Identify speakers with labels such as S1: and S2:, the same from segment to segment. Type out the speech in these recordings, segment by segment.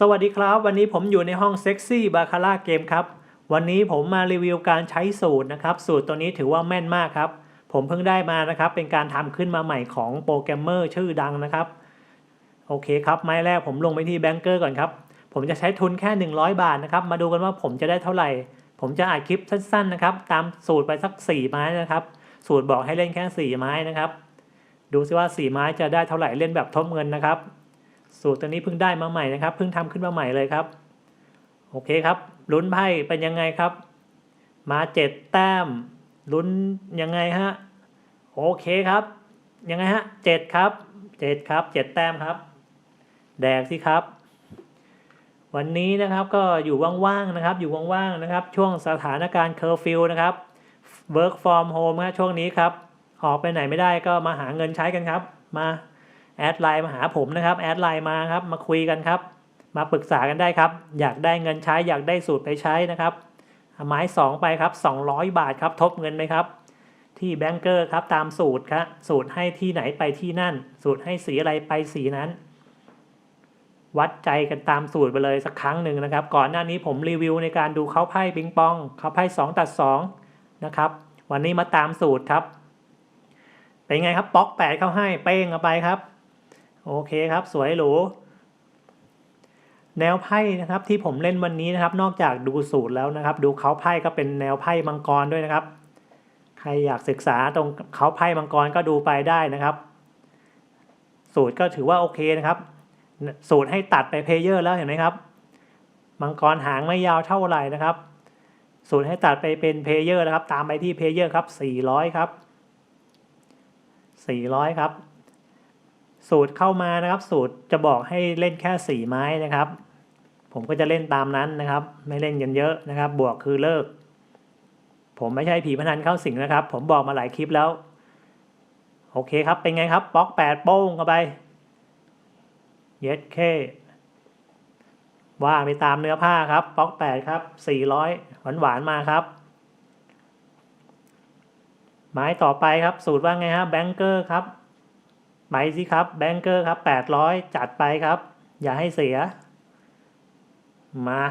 S1: สวัสดีครับ วันนี้ผมอยู่ในห้องเซ็กซี่บาคาร่าเกมครับ วันนี้ผมมารีวิวการใช้สูตรนะครับ สูตรตัวนี้ถือว่าแม่นมากครับ ผมเพิ่งได้มานะครับ เป็นการทำขึ้นมาใหม่ของโปรแกรมเมอร์ชื่อดังนะครับ โอเคครับ ไม้แรกผมลงไปที่แบงเกอร์ก่อนครับ ผมจะใช้ทุนแค่ 100 บาทนะครับ มาดูกันว่าผมจะได้เท่าไหร่ ผมจะอัดคลิปสั้นๆนะครับ ตามสูตรไปสัก 4 ไม้นะครับ สูตรบอกให้เล่นแค่ 4 ไม้นะครับ ดูซิว่า 4 ไม้จะได้เท่าไหร่เล่นแบบทบเงินนะครับ สูตรตัวนี้เพิ่งได้มาใหม่นะครับ เพิ่งทำขึ้นมาใหม่เลยครับ โอเคครับ ลุ้นไพ่เป็นยังไงครับ มาเจ็ดแต้ม ลุ้นยังไงฮะ โอเคครับ ยังไงฮะเจ็ดครับเจ็ดครับเจ็ดแต้มครับ แดกสิครับ วันนี้นะครับก็อยู่ว่างๆนะครับ อยู่ว่างๆนะครับ ช่วงสถานการณ์เคอร์ฟิวนะครับ work from home ครับช่วงนี้ครับ ออกไปไหนไม่ได้ก็มาหาเงินใช้กันครับ มา แอดไลน์มาหาผมนะครับแอดไลน์มาครับมาคุยกันครับ มาปรึกษากันได้ครับ อยากได้เงินใช้อยากได้สูตรไปใช้นะครับเอาไม้สองไปครับ200 บาทครับทบเงินไหมครับที่แบงเกอร์ครับตามสูตรครับสูตรให้ที่ไหนไปที่นั่น สูตรให้สีอะไรไปสีนั้น วัดใจกันตามสูตรไปเลยสักครั้งหนึ่งนะครับ ก่อนหน้านี้ผมรีวิวในการดูเขาไพ่ปิงปองเขาไพ่สองตัดสองนะครับ วันนี้มาตามสูตรครับ เป็นไงครับป๊อกแปดเข้าให้เป้งเอาไปครับ โอเคครับ สวยหรูแนวไพ่นะครับที่ผมเล่นวันนี้นะครับ นอกจากดูสูตรแล้วนะครับ ดูเขาไพ่ก็เป็นแนวไพ่มังกรด้วยนะครับ ใครอยากศึกษาตรงเขาไพ่มังกรก็ดูไปได้นะครับ สูตรก็ถือว่าโอเคนะครับ สูตรให้ตัดไปเพเยอร์แล้วเห็นไหมครับ มังกรหางไม่ยาวเท่าไหร่นะครับ สูตรให้ตัดไปเป็นเพเยอร์นะครับ ตามไปที่เพเยอร์ครับ400ครับ400ครับ สูตรเข้ามานะครับ สูตรจะบอกให้เล่นแค่ 4 ไม้นะครับ ผมก็จะเล่นตามนั้นนะครับ ไม่เล่นกันเยอะนะครับ บวกคือเลิก ผมไม่ใช่ผีพนันเข้าสิงนะครับ ผมบอกมาหลายคลิปแล้ว โอเคครับ เป็นไงครับบล็อก 8 โป้งเข้าไปเย็ดเคว่าไปตามเนื้อผ้าครับบล็อก 8 ครับ 400 หวานหวานๆมาครับ หมายต่อไปครับ สูตรว่าไงฮะแบงเกอร์ครับ ไปสิครับแบงเกอร์ครับแปดร้อยจัดไปครับ อย่าให้เสีย มา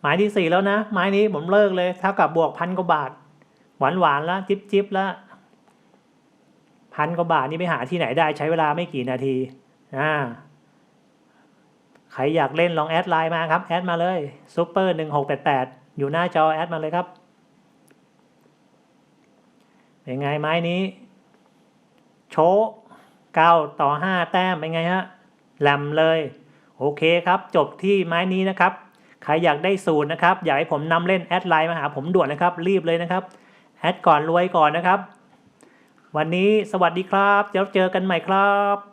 S1: หมายที่สี่แล้วนะไม้นี้ผมเลิกเลยเท่ากับบวกพันกว่าบาท หวานหวานแล้วจิบจิบแล้วพันกว่าบาทนี่ไปหาที่ไหนได้ใช้เวลาไม่กี่นาทีอ่าใครอยากเล่นลองแอดไลน์มาครับ แอดมาเลยซูเปอร์หนึ่งหกแปดแปดอยู่หน้าจอแอดมาเลยครับเป็นไงไม้นี้ โชเก้าต่อห้าแต้มเป็นไงฮะแหลมเลย โอเคครับ จบที่ไม้นี้นะครับ ใครอยากได้สูตรนะครับ อยากให้ผมนำเล่นแอดไลน์มาหาผมด่วนนะครับ รีบเลยนะครับแอดก่อนรวยก่อนนะครับ วันนี้สวัสดีครับ เดี๋ยวเจอกันใหม่ครับ